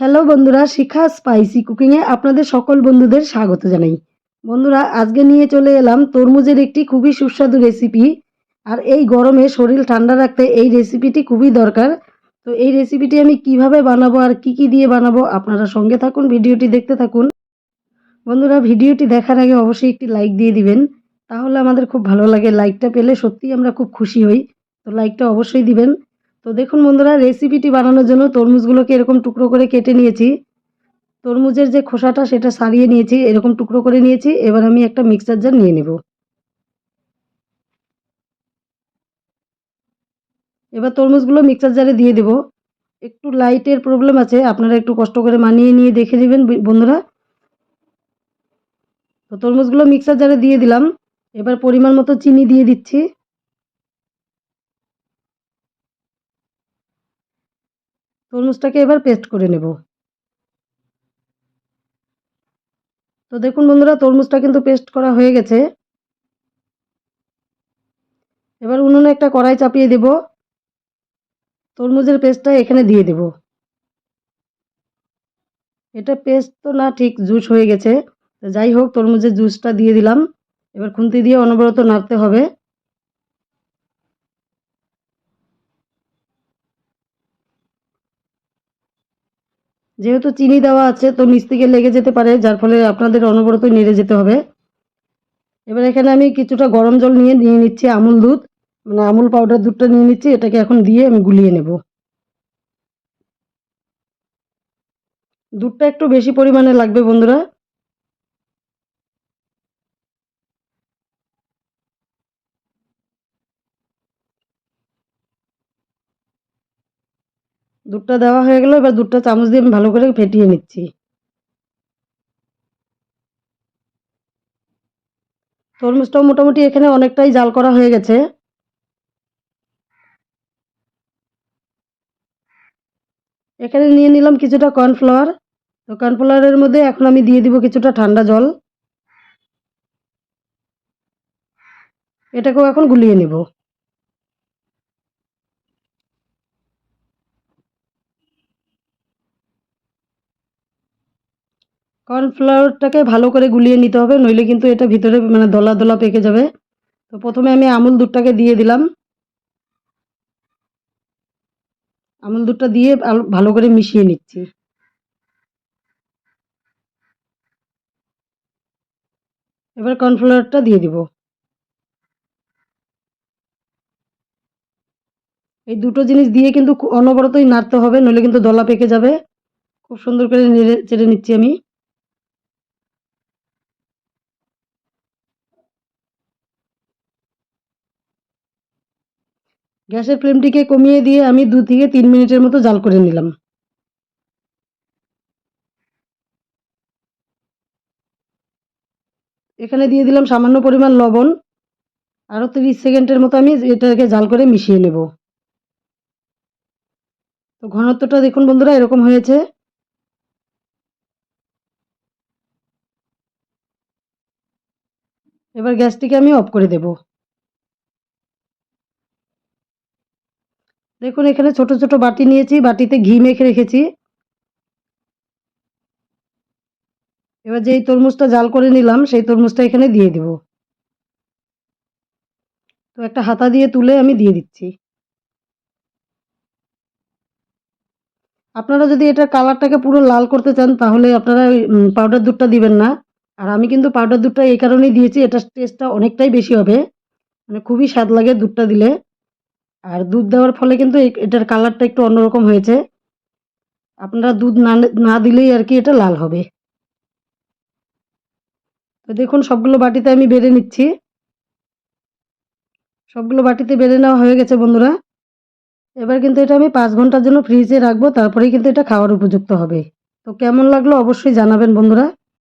Hello বন্ধুরা, শিখা spicy কুকিংয়ে আপনাদের সকল বন্ধুদের স্বাগত জানাই। বন্ধুরা, আজকে নিয়ে চলে এলাম তরমুজের একটি খুবই সুস্বাদু রেসিপি, আর এই গরমে শরীর ঠান্ডা রাখতে এই রেসিপিটি খুবই দরকার। তো এই রেসিপিটি আমি কীভাবে বানাবো আর কি কি দিয়ে বানাবো আপনারা সঙ্গে থাকুন, ভিডিওটি দেখতে থাকুন। বন্ধুরা, ভিডিওটি দেখার আগে অবশ্যই একটি লাইক দিয়ে দিবেন, তাহলে আমাদের খুব ভালো লাগে। লাইকটা পেলে সত্যিই আমরা খুব খুশি হই, তো লাইকটা অবশ্যই দিবেন। তো দেখুন বন্ধুরা রেসিপিটি বানানোর জন্য তরমুজগুলোকে এরকম টুকরো করে কেটে নিয়েছি। তরমুজের যে খোসাটা, সেটা সারিয়ে নিয়েছি, এরকম টুকরো করে নিয়েছি। এবার আমি একটা মিক্সার জার নিয়ে নেব। এবার তরমুজগুলো মিক্সার জারে দিয়ে দেব। একটু লাইটের প্রবলেম আছে, আপনারা একটু কষ্ট করে মানিয়ে নিয়ে দেখে নেবেন বন্ধুরা। তো তরমুজগুলো মিক্সার জারে দিয়ে দিলাম। এবার পরিমাণ মতো চিনি দিয়ে দিচ্ছি। তরমুজটাকে এবার পেস্ট করে নেব। তো দেখুন বন্ধুরা, তরমুজটা কিন্তু পেস্ট করা হয়ে গেছে। এবার উনুনে একটা কড়াই চাপিয়ে দেব। তরমুজের পেস্টটা এখানে দিয়ে দেব। এটা পেস্ট তো না, ঠিক জুস হয়ে গেছে। যাই হোক, তরমুজের জুসটা দিয়ে দিলাম। এবার খুন্তি দিয়ে অনবরত নাড়তে হবে। যেহেতু চিনি দেওয়া আছে, তো নিচ থেকে লেগে যেতে পারে, যার ফলে আপনাদের অনবরত নেড়ে যেতে হবে। এবার এখানে আমি কিছুটা গরম জল নিয়ে নিয়ে নিচ্ছি আমুল দুধ। মানে আমুল পাউডার দুধটা নিয়ে নিচ্ছি, এটাকে এখন দিয়ে আমি গুলিয়ে নেব। দুধটা একটু বেশি পরিমাণে লাগবে বন্ধুরা। দুধটা দেওয়া হয়ে গেল, এবার দুধটা চামচ দিয়ে আমি ভালো করে ফেটিয়ে নিচ্ছি। তরমুজটাও মোটামুটি এখানে অনেকটাই জাল করা হয়ে গেছে। এখানে নিয়ে নিলাম কিছুটা কর্নফ্লাওয়ার। তো কর্নফ্লাওয়ারের মধ্যে এখন আমি দিয়ে দিব কিছুটা ঠান্ডা জল। এটাকেও এখন গুলিয়ে নেব। কর্নফ্লাওয়ারটাকে ভালো করে গুলিয়ে নিতে হবে, নইলে কিন্তু এটা ভিতরে মানে দলা দলা পেকে যাবে। তো প্রথমে আমি আমুল দুধটাকে দিয়ে দিলাম। আমুল দুধটা দিয়ে ভালো করে মিশিয়ে নিচ্ছি। এবার কর্নফ্লাওয়ারটা দিয়ে দিব। এই দুটো জিনিস দিয়ে কিন্তু অনবরতই নাড়তে হবে, নইলে কিন্তু দলা পেকে যাবে। খুব সুন্দর করে নেড়ে, চেড়ে নিচ্ছি আমি। গ্যাসের ফ্লেমটিকে কমিয়ে দিয়ে আমি দু থেকে তিন মিনিটের মতো জাল করে নিলাম। এখানে দিয়ে দিলাম সামান্য পরিমাণ লবণ। আরও তিরিশ সেকেন্ডের মতো আমি এটাকে জাল করে মিশিয়ে নেব। তো ঘনত্বটা দেখুন বন্ধুরা, এরকম হয়েছে। এবার গ্যাসটিকে আমি অফ করে দেব। দেখুন, এখানে ছোট ছোট বাটি নিয়েছি, বাটিতে ঘি মেখে রেখেছি। এবার যেই তরমুজটা জাল করে নিলাম, সেই তরমুজটা এখানে দিয়ে দিব। তো একটা হাতা দিয়ে তুলে আমি দিয়ে দিচ্ছি। আপনারা যদি এটা কালারটাকে পুরো লাল করতে চান, তাহলে আপনারা পাউডার দুধটা দিবেন না। আর আমি কিন্তু পাউডার দুধটা এই কারণেই দিয়েছি, এটার টেস্টটা অনেকটাই বেশি হবে। মানে খুবই স্বাদ লাগে দুধটা দিলে। আর দুধ দেওয়ার ফলে কিন্তু এটার কালারটা একটু অন্যরকম হয়েছে। আপনারা দুধ না না দিলেই আর কি এটা লাল হবে। তো দেখুন, সবগুলো বাটিতে আমি বেড়ে নিচ্ছি। সবগুলো বাটিতে বেড়ে নেওয়া হয়ে গেছে, বন্ধুরা। এবার কিন্তু এটা আমি পাঁচ ঘণ্টার জন্য ফ্রিজে রাখব, তারপরেই কিন্তু এটা খাওয়ার উপযুক্ত হবে। তো কেমন লাগল অবশ্যই জানাবেন, বন্ধুরা।